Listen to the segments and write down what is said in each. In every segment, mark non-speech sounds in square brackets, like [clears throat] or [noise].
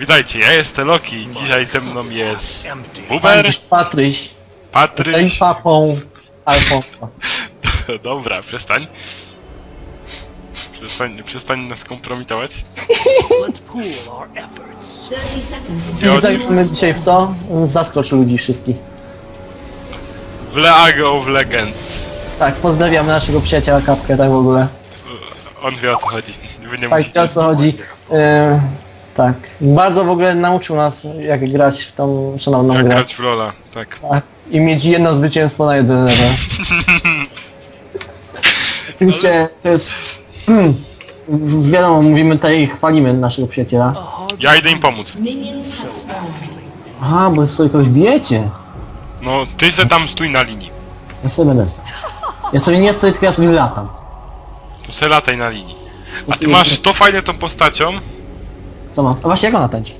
Witajcie, ja jestem Loki. Dzisiaj ze mną jest Buber, Patryś, Patryś, ten Patryś. papą Alfonso. [laughs] Dobra, przestań. Przestań, przestań nas kompromitować. Let's pool our efforts. 30 seconds Ja I od- zagramy dzisiaj w co? Zaskocz ludzi wszystkich. W League of Legends. Tak, pozdrawiamy naszego przyjaciela Kapkę, tak w ogóle. On wie o co chodzi. Wy nie Tak, musicie. o co chodzi. Tak, bardzo w ogóle nauczył nas jak grać w tą szanowną Jak grę. grać w Lola, tak. Tak, I mieć jedno zwycięstwo na jeden level. [laughs] Oczywiście to jest... Hmm, wiadomo, mówimy tutaj i chwalimy naszego przyjaciela. Ja idę im pomóc. Minions have spawned. Aha, bo sobie kogoś bijecie. No, ty se tam stój na linii. Ja sobie będę stał. Ja sobie nie stoję, tylko ja sobie latam. To se lataj na linii. A ty masz to fajne tą postacią, Co mam? A właśnie jak ona tańczy?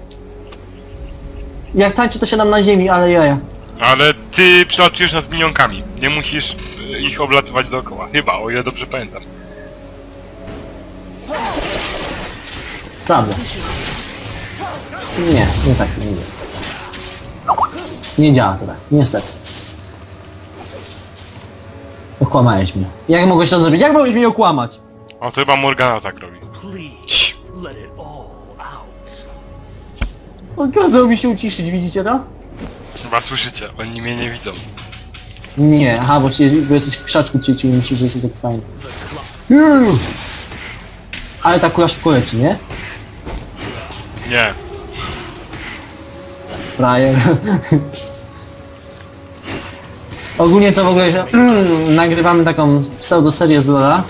Jak tańczy to siadam na ziemi, ale jaja. ale ty przelatujesz nad minionkami. Nie musisz y, ich oblatywać dookoła. Chyba, o ile dobrze pamiętam. Sprawdzę. Nie, nie tak, nie działa. Nie działa to tak, niestety. Okłamałeś mnie. Jak mogłeś to zrobić? Jak mogłeś mnie okłamać? O, to chyba Morgana tak robi. Please, On kazał mi się uciszyć, widzicie to? Chyba słyszycie, oni mnie nie widzą. Nie, aha, bo, się, bo jesteś w krzaczku cieciu i myślisz, że jesteś taki fajny. Ale ta kula szybko leci, nie? Nie. Frajer. Ogólnie to w ogóle że, mm, nagrywamy taką pseudo-serię z Lola,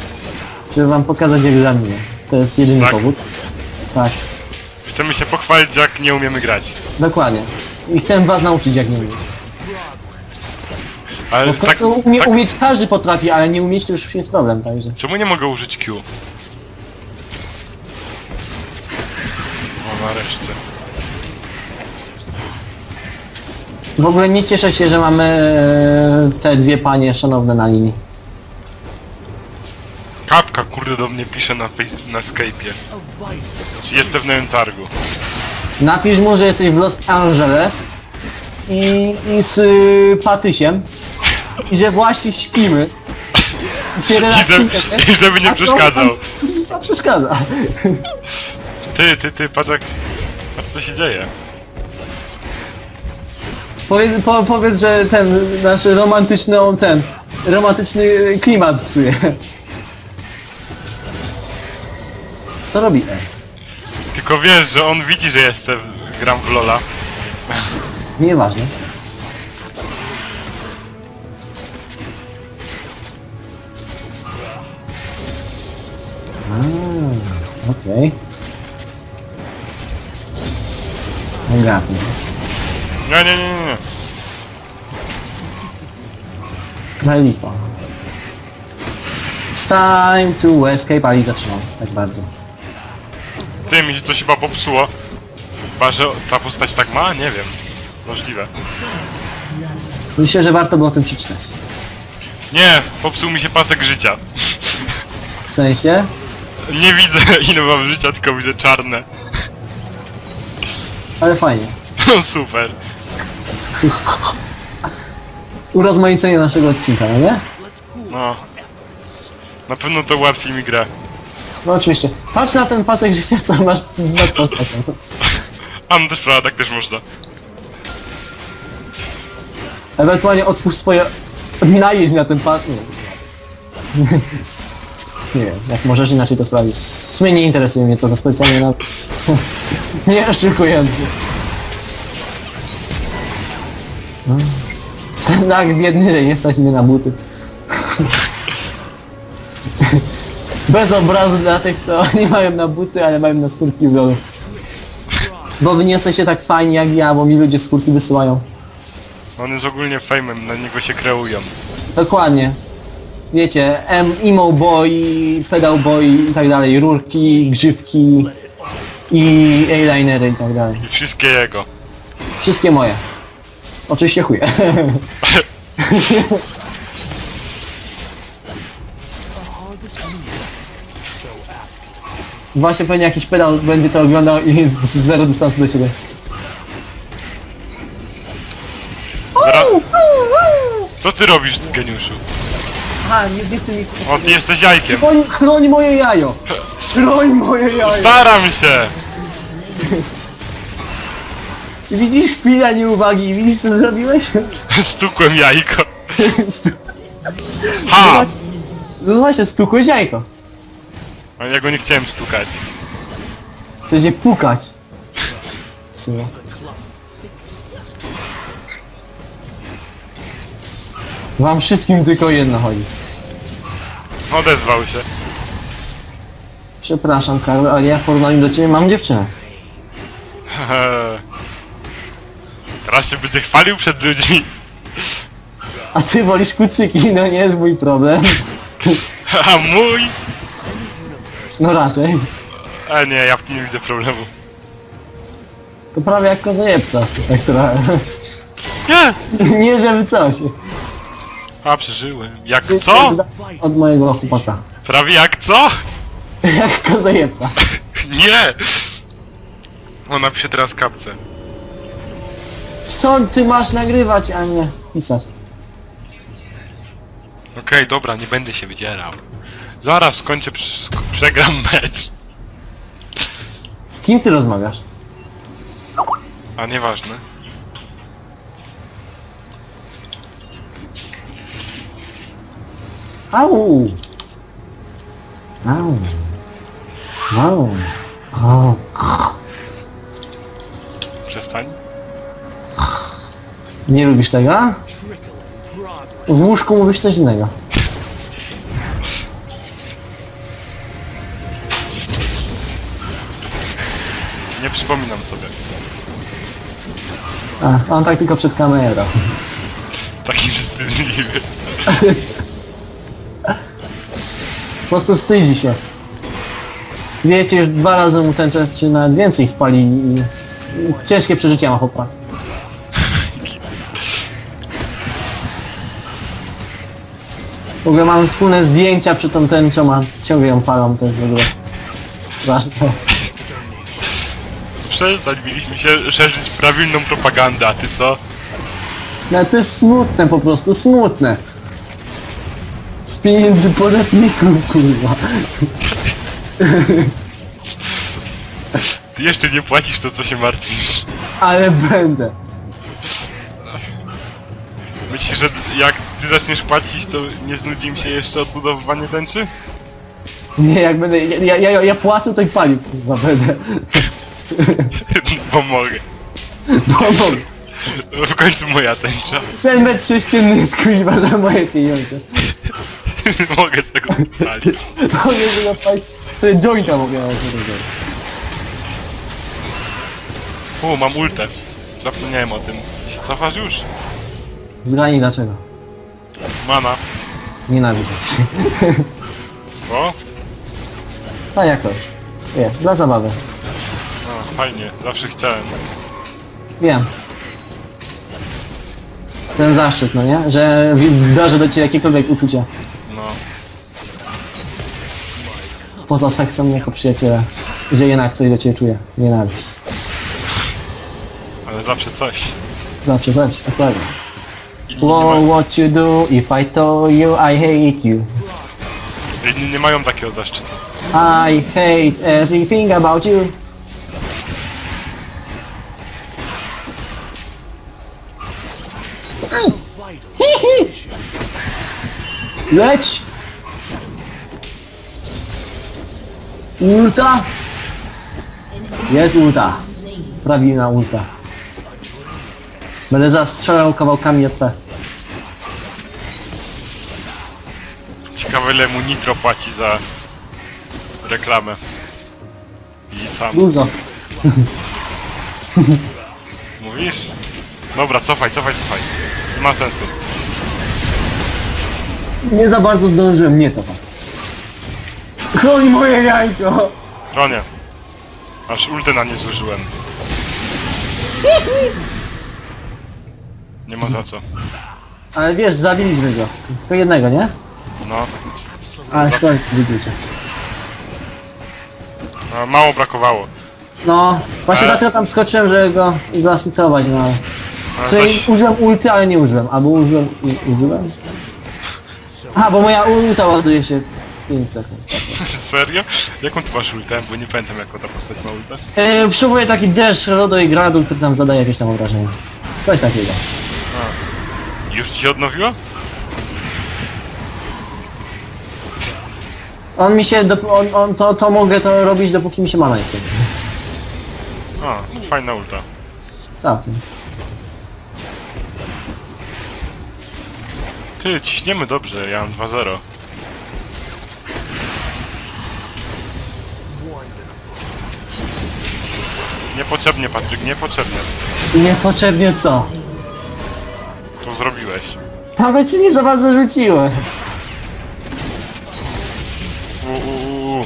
żeby wam pokazać jak gramy. To jest jedyny Tak. powód. Tak, Chcemy się pochwalić, jak nie umiemy grać. dokładnie. I chcę was nauczyć jak nie umieć. Ale Bo w tak, końcu umie, tak, umieć każdy potrafi, ale nie umieć to już jest problem, także. Czemu nie mogę użyć Q? O, nareszcie. W ogóle nie cieszę się, że mamy e, te dwie panie szanowne na linii. Kapka, kurde, do mnie pisze na, face, na Skype'ie. Czy jestem w nowym targu? Napisz mu, że jesteś w Los Angeles i, i z y, Patysiem i że właśnie śpimy. I się I, żeby, I żeby nie A przeszkadzał. Co przeszkadza? Ty, ty, ty, patrz jak... Patrz co się dzieje. Powiedz, po, powiedz, że ten nasz romantyczny, ten romantyczny klimat psuje. Co robi E? Tylko wiesz, że on widzi, że jestem, gram w Lola. Nieważne. A, Okej. Ogarnę. Nie, nie, nie, nie, nie. Kralipa. It's time to escape, ale i zatrzymał. Tak bardzo. Ty, mi się coś chyba popsuło. Chyba, że ta postać tak ma? Nie wiem. Możliwe. Myślę, że warto było o tym przeczytać. Nie, popsuł mi się pasek życia. W sensie? Nie widzę [laughs] ile mam życia, tylko widzę czarne. Ale fajnie. [laughs] No super. [laughs] Urozmaicenie naszego odcinka, no nie? No. Na pewno to ułatwi mi grę. No oczywiście. Patrz na ten pasek życia, co masz nad postacią. A no też prawda, tak też można. Ewentualnie otwórz swoje... Najeźdź na ten pas... Nie. nie wiem, jak możesz inaczej to sprawdzić. W sumie nie interesuje mnie to za specjalnie na... nie oszukując się. No. Tak biedny, że nie stać mnie na buty. Bez obrazu dla tych, co [laughs] nie mają na buty, ale mają na skórki w lolu. Bo wy nie jesteście tak fajni jak ja, bo mi ludzie skórki wysyłają. On jest ogólnie fejmem, na niego się kreują. Dokładnie. Wiecie, em, emo boy, pedal boy i tak dalej, rurki, grzywki i eyelinery i tak dalej. I wszystkie jego. Wszystkie moje. Oczywiście chuje. [laughs] [laughs] Właśnie pewnie jakiś pedał będzie to oglądał i z [laughs] zero dystansu do siebie. Co ty robisz, geniuszu? Aha, nie, nie chcę mieć... O, ty jesteś jajkiem. Chroni, chroni moje jajo! Chroni moje jajo! Staram się! Widzisz chwila nieuwagi, widzisz co zrobiłeś? [laughs] Stukłem jajko. [laughs] Ha! No właśnie, stukłeś jajko. A ja go nie chciałem stukać. Chcesz je pukać. Wam wszystkim tylko jedno chodzi. Odezwał się. Przepraszam Karol, ale ja w porównaniu do ciebie mam dziewczynę. [laughs] Raz się będzie chwalił przed ludźmi. A ty wolisz kucyki, no nie jest mój problem. [laughs] A mój? No raczej. A nie, ja nie widzę problemu. To prawie jak kozojebca, tak trochę. Nie! [laughs] Nie żeby coś. A, przeżyłem. Jak co? Od mojego chłopaka. Prawie jak co? [laughs] Jak kozojebca. [laughs] Nie! On napisze teraz kapce. Co ty masz nagrywać, a nie pisać? Okej, dobra, nie będę się wydzierał. Zaraz skończę, sk przegram mecz. Z kim ty rozmawiasz? A nieważne. Au! Au! Au! Au! Przestań. Nie lubisz tego? W łóżku mówisz coś innego. Nie przypominam sobie. A, on tak tylko przed kamerą. Taki wstydliwy. Po prostu wstydzi się. Wiecie, już dwa razy mu tęczę, czy nawet więcej spali i... i ciężkie przeżycia ma chłopak. W ogóle mamy wspólne zdjęcia przy tą tęczą, a ciągle ją palą, to jest w ogóle straszne. Przestań, mieliśmy się szerzyć prawilną propagandę, a ty co? No to jest smutne po prostu, smutne. Z pieniędzy podatników, kurwa. Ty jeszcze nie płacisz to, co się martwisz. Ale będę. Myślisz, że jak ty zaczniesz płacić, to nie znudzi mi się jeszcze odbudowywanie tęczy? Nie, jak będę, ja, ja, ja płacę, to i palił, kurwa, będę. Bo mogę. Pomogę. W końcu moja tęcza. Ten metr sześcienny jest kurwa za moje pieniądze. mogę tego spalić. Mogę sobie zapalić, sobie jointa mogę na sobie. O, mam ultę. Zapomniałem o tym. Się cofasz już? Zgadnij dlaczego. Mana. Nienawidzę cię. O, Tak jakoś. Wiesz, dla zabawy. Fajnie. Zawsze chciałem. Wiem. Ten zaszczyt, no nie? Że darzę do ciebie jakiekolwiek uczucia. No. Poza seksem jako przyjaciela. Że jednak coś do ciebie czuję. Nienawiść. Ale zawsze coś. Zawsze coś, dokładnie. Ma... what you do if I told you I hate you? Nie mają takiego zaszczytu. I hate everything about you. Leć! Ulta! Jest ulta. Prawilna ulta. Będę zastrzelał kawałkami EP. Ciekawe ile mu Nitro płaci za reklamę. I sam. Dużo. Mówisz? Dobra, cofaj, cofaj, cofaj. Nie ma sensu. Nie za bardzo zdążyłem, nie cofam. Chroni moje jajko! Bronie. Aż ultę na nie zużyłem. Nie ma za co. Ale wiesz, zabiliśmy go. Tylko jednego, nie? No. Ale szkoda, że to. No, mało brakowało. No, właśnie Ale- dlatego tam skoczyłem, żeby go zlasitować, no ale... No, sumie dość- użyłem ulty, ale nie użyłem. Albo użyłem... i- użyłem? Aha, bo moja ulta ładuje się 5 sekund. [laughs] Serio? Jaką ty masz ultę? Bo nie pamiętam jaką ta postać ma ultę. Yy, przywołuję taki deszcz, lodo i gradu, który nam zadaje jakieś tam obrażenia. Coś takiego. Już ci się odnowiło? On mi się, on, on, to, to mogę to robić dopóki mi się mana skończy. A, fajna ulta. Całkiem. Ty, ciśniemy dobrze, ja mam 2-0. Niepotrzebnie, Patryk, niepotrzebnie. Niepotrzebnie co? To zrobiłeś. Nawet się nie za bardzo rzuciłem. Uuu,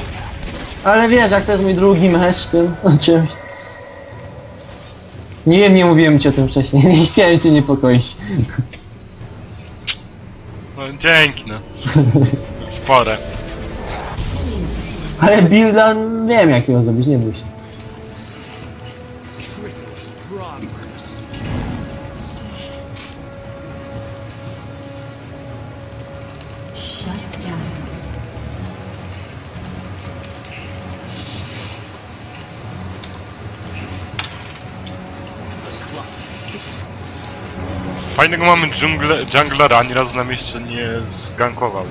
Ale wiesz, jak to jest mój drugi mecz tym, o czymś. Nie wiem, nie mówiłem ci o tym wcześniej, [laughs] nie chciałem cię niepokoić. Dzięki no. W porę. Ale builda wiem jakiego zrobić, nie bój się. Fajnego mamy dżungle, junglera, ani razu nam jeszcze nie zgankował.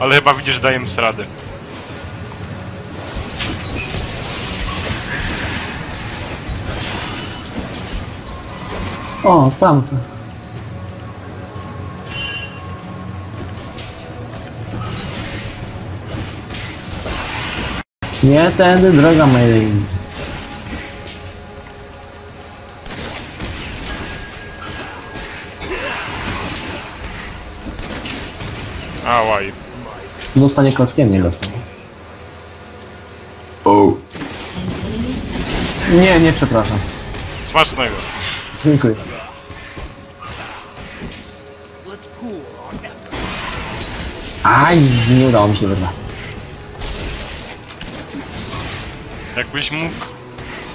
Ale chyba widzisz, dajemy radę. O, tamto. Nie tędy droga mojej. Dostanie klockiem, nie dostanie. Nie, nie przepraszam. Smacznego. Dziękuję. Aj, nie udało mi się wyrwać. Jakbyś mógł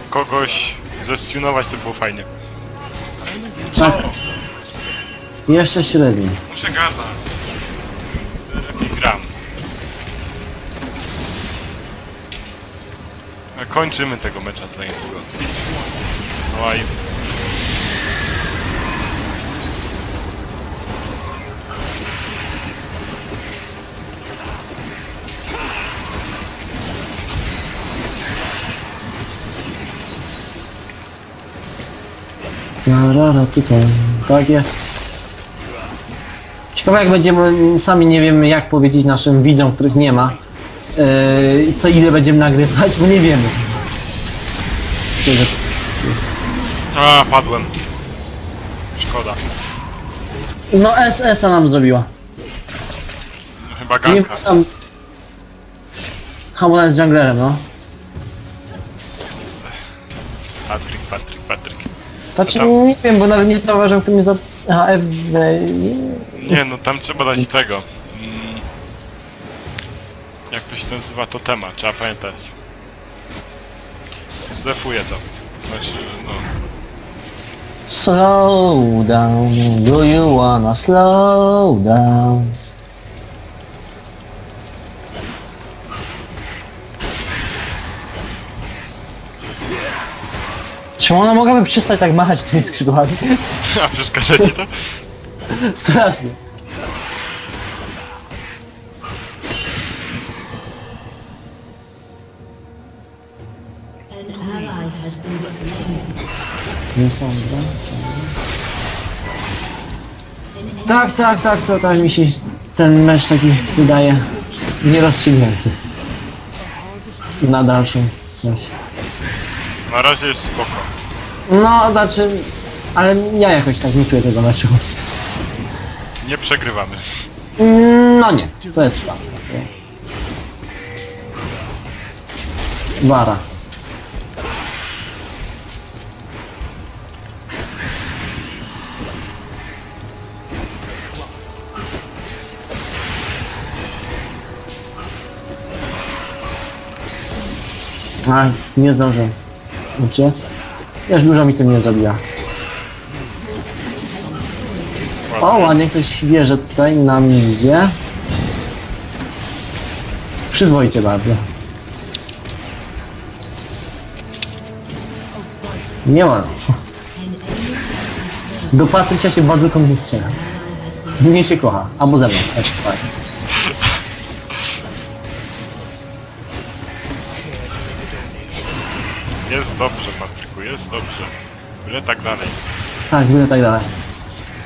kogoś zestunować, to było fajnie. Tak. Jeszcze średnio. Muszę gadać. Kończymy tego mecza co niedługo. Oj. Tarara, tutaj. Tak jest. Ciekawe jak będziemy, sami nie wiemy jak powiedzieć naszym widzom, których nie ma, yy, co ile będziemy nagrywać, bo nie wiemy. A, padłem. Szkoda. No SS-a nam zrobiła. Chyba Nie ganka. sam... Jest junglerem, no. Patryk, Patryk, Patryk. Znaczy, Dobra. nie wiem, bo nawet nie zauważyłem, kto mnie za... Aha, F... Nie no, tam trzeba dać tego. Mm, jak to się nazywa to temat, trzeba pamiętać. Zdefuję to. Znaczy, no. Slow down, do you wanna slow down? Czemu ona mogłaby przestać tak machać tymi skrzydłami? [laughs] A przeszkadza ci to? [laughs] Strasznie. Tak, tak, tak, to tak mi się ten mecz taki wydaje nierozstrzygnięty. Na dalszym coś. Na razie jest spoko. No, znaczy, ale ja jakoś tak nie czuję tego meczu. Nie przegrywamy. No nie, to jest fakt. Bara. A, nie zdążę. Uciec. Już dużo mi to nie zrobiła. O, ładnie ktoś wie, że tutaj na mnie idzie. Przyzwoicie bardzo. Nie ma. Do Patrycia się bazuką nie strzela. Mnie się kocha. Albo ze mną. Tak, tak. Dobrze. Byle tak dalej. Tak, będę tak dalej.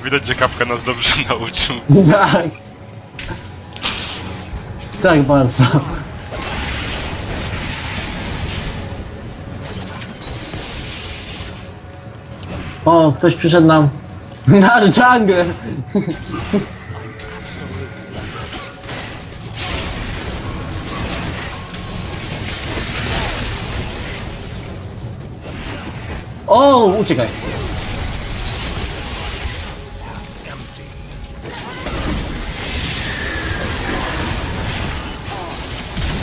Widać, że kapka nas dobrze [laughs] nauczył. Tak. Tak bardzo. O, ktoś przyszedł nam. [laughs] Nasz jungler! O, uciekaj.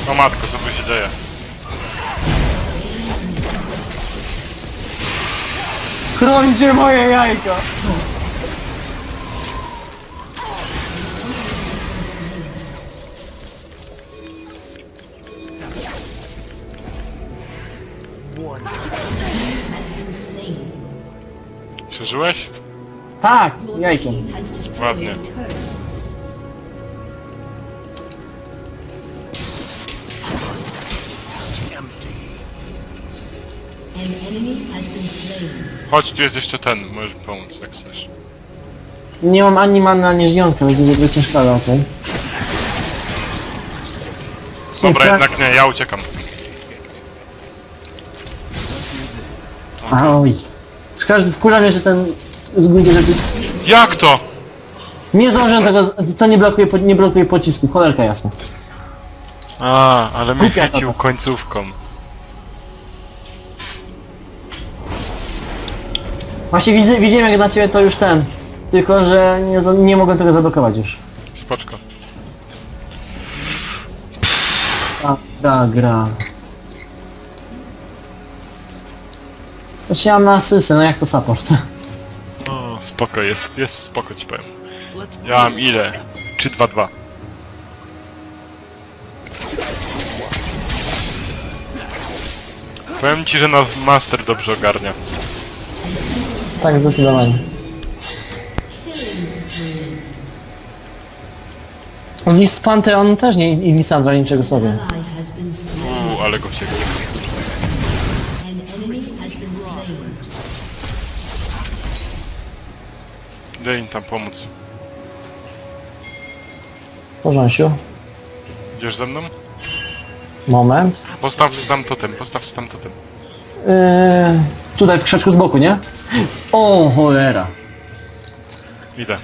O matko, co tu się dzieje? Chrońcie moje jajka! Przeżyłeś? Tak, destroyed Ładnie. Chodź, tu jest jeszcze ten, możesz pomóc, jak chcesz. Nie mam ani mana, ani żyjątka, więc będzie ciężko, ale okej. Dobra, jednak nie, ja uciekam. A, Oj. Każdy wkurza mnie, że ten z gruncie rzeczy... Jak to? Nie zdążyłem tego, to nie blokuje, nie blokuje pocisków, cholerka jasna. A, ale mnie Głupia chwycił końcówką. Właśnie widzę, widziałem jak na ciebie to już ten. Tylko, że nie, za- nie mogłem tego zablokować już. Spoczko. A, ta gra. Chciałem na asystę, no jak to support? No, spoko jest, jest spoko ci powiem. Ja mam ile? 3-2-2. Powiem ci, że nas master dobrze ogarnia. Tak, zdecydowanie. Oni z Pantheon też nie, i Lisandra niczego sobie. Uuu, ale go wciekł. Daj im tam pomóc. Porząsiu. Idziesz ze mną? Moment. Postaw tam totem, postaw tam totem. Yy, tutaj w krzaczku z boku, nie? O, cholera. Idę.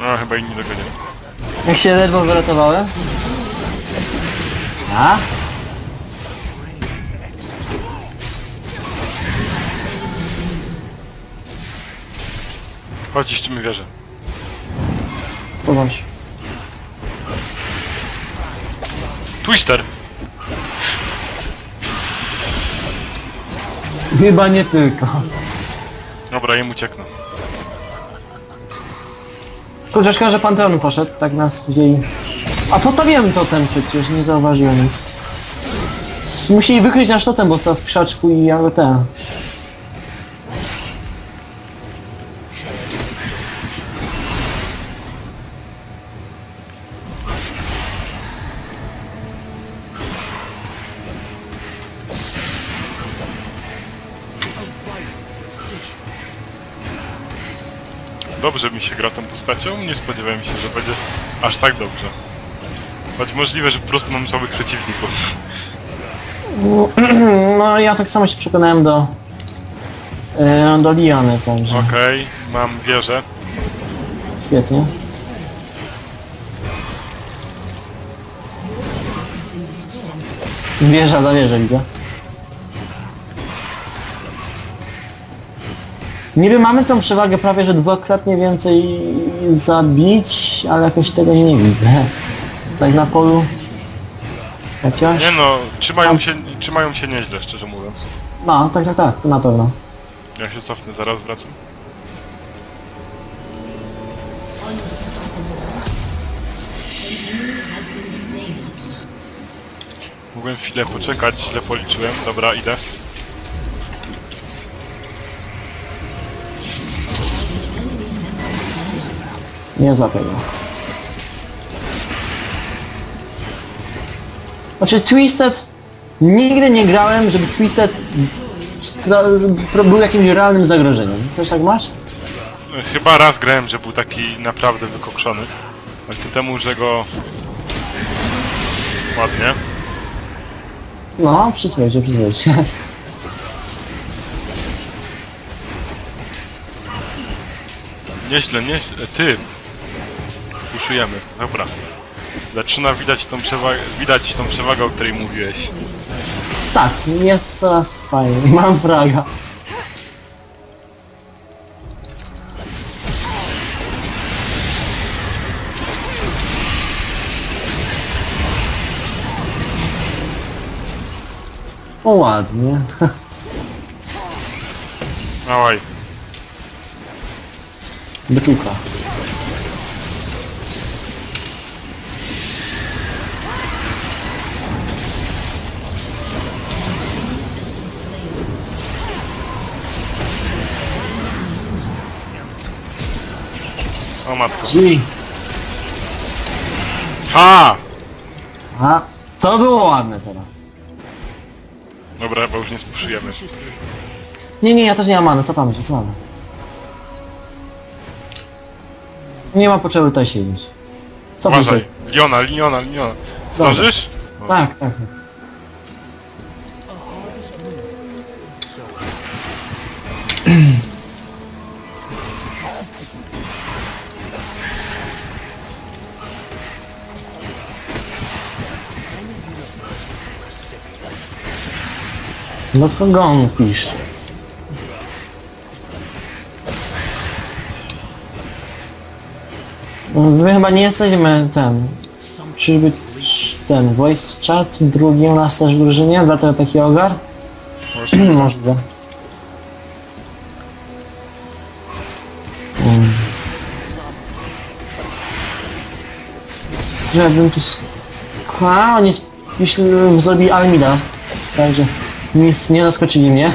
No, chyba inni dogonią. Jak się ledwo wyratowałem? A? Chodź, ścimy wieżę. Porząsiu. Twister! Chyba nie tylko. Dobra, im uciekną. Kurczę, szkoda, że Panteonu poszedł, tak nas wzięli. A postawiłem totem przecież, nie zauważyłem. Musieli wykryć nasz totem, bo stał w krzaczku i ja ten. Dobrze mi się gra tą postacią, nie spodziewałem się, że będzie aż tak dobrze. Choć możliwe, że po prostu mam słabych przeciwników. [clears throat] No ja tak samo się przekonałem do... Yy, do Liany, także Okej, mam wieżę. świetnie. Wieża za wieżę widzę. Niby mamy tą przewagę prawie, że dwukrotnie więcej zabić, ale jakoś tego nie widzę. Tak na polu... Chociaż... Nie no, trzymają się, trzymają się nieźle, szczerze mówiąc. No, tak, tak, tak, to na pewno. Ja się cofnę, zaraz wracam. Mogłem chwilę poczekać, źle policzyłem. Dobra, idę. Nie za tego. Znaczy Twisted... Nigdy nie grałem, żeby Twisted był jakimś realnym zagrożeniem. Też tak masz? Chyba raz grałem, że był taki naprawdę wykokszony. Ale to temu, że go... Ładnie. No, przysłuchajcie, przysłuchajcie. Nieźle, nieźle. Ty! Puszujemy. Dobra. Zaczyna widać tą przewagę, widać tą przewagę, o której mówiłeś. Tak, jest coraz fajniej. [laughs] Mam fraga. O ładnie. Ałaj. Byczuka. O matko. G. Ha! A, to było ładne teraz. Dobra, bo już nie spuszujemy. Nie, nie, ja też nie mam many, cofamy się, cofamy. Nie ma potrzeby tutaj siedzieć. Uważaj. się. Liona, Liona, Liona. Dobra. Zdążysz? O, Tak, tak. tak. No to gąpisz. Wy chyba nie jesteśmy ten. Czyżby ten voice chat drugi u nas też w drużynie? Dlatego taki ogar? [clears throat] Możliwe. Mm. Ja bym tu... A, oni zrobili Almida. Także nic nie zaskoczyli mnie.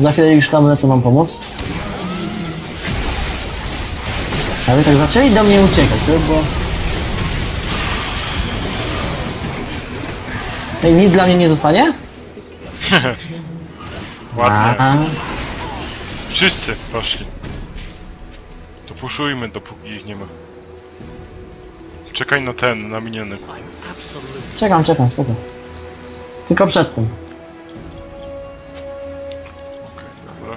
Za chwilę już tam lecę wam pomóc. Ale tak zaczęli do mnie uciekać, to było... Ej, nic dla mnie nie zostanie? [laughs] Ładnie. A, Wszyscy poszli. To puszujmy, dopóki ich nie ma. Czekaj na ten, na miniony. czekam, czekam, spoko. Tylko przed tym. Okej, dobra.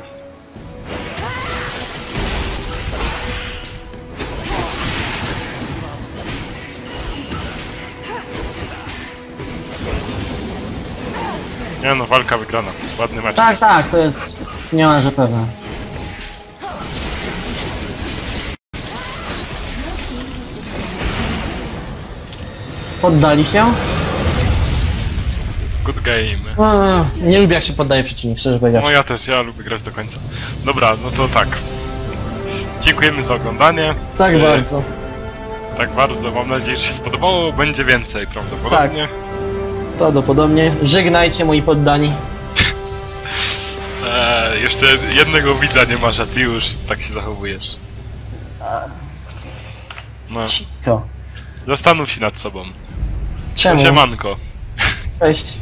Nie no, walka wygrana. Ładny mecz. Tak, tak, to jest niemalże pewne. Poddali się? Good game. Eee, nie lubię jak się poddaje przeciwnik, szczerze No powiedziawszy. ja też, ja lubię grać do końca. Dobra, no to tak. Dziękujemy za oglądanie. Tak E, bardzo. Tak bardzo, mam nadzieję, że się spodobało. Będzie więcej prawdopodobnie. Prawdopodobnie. Żegnajcie moi poddani. Eee, [laughs] jeszcze jednego widza nie masz, a ty już tak się zachowujesz. No, Co? zastanów się nad sobą. Czemu? Siemanko. Cześć.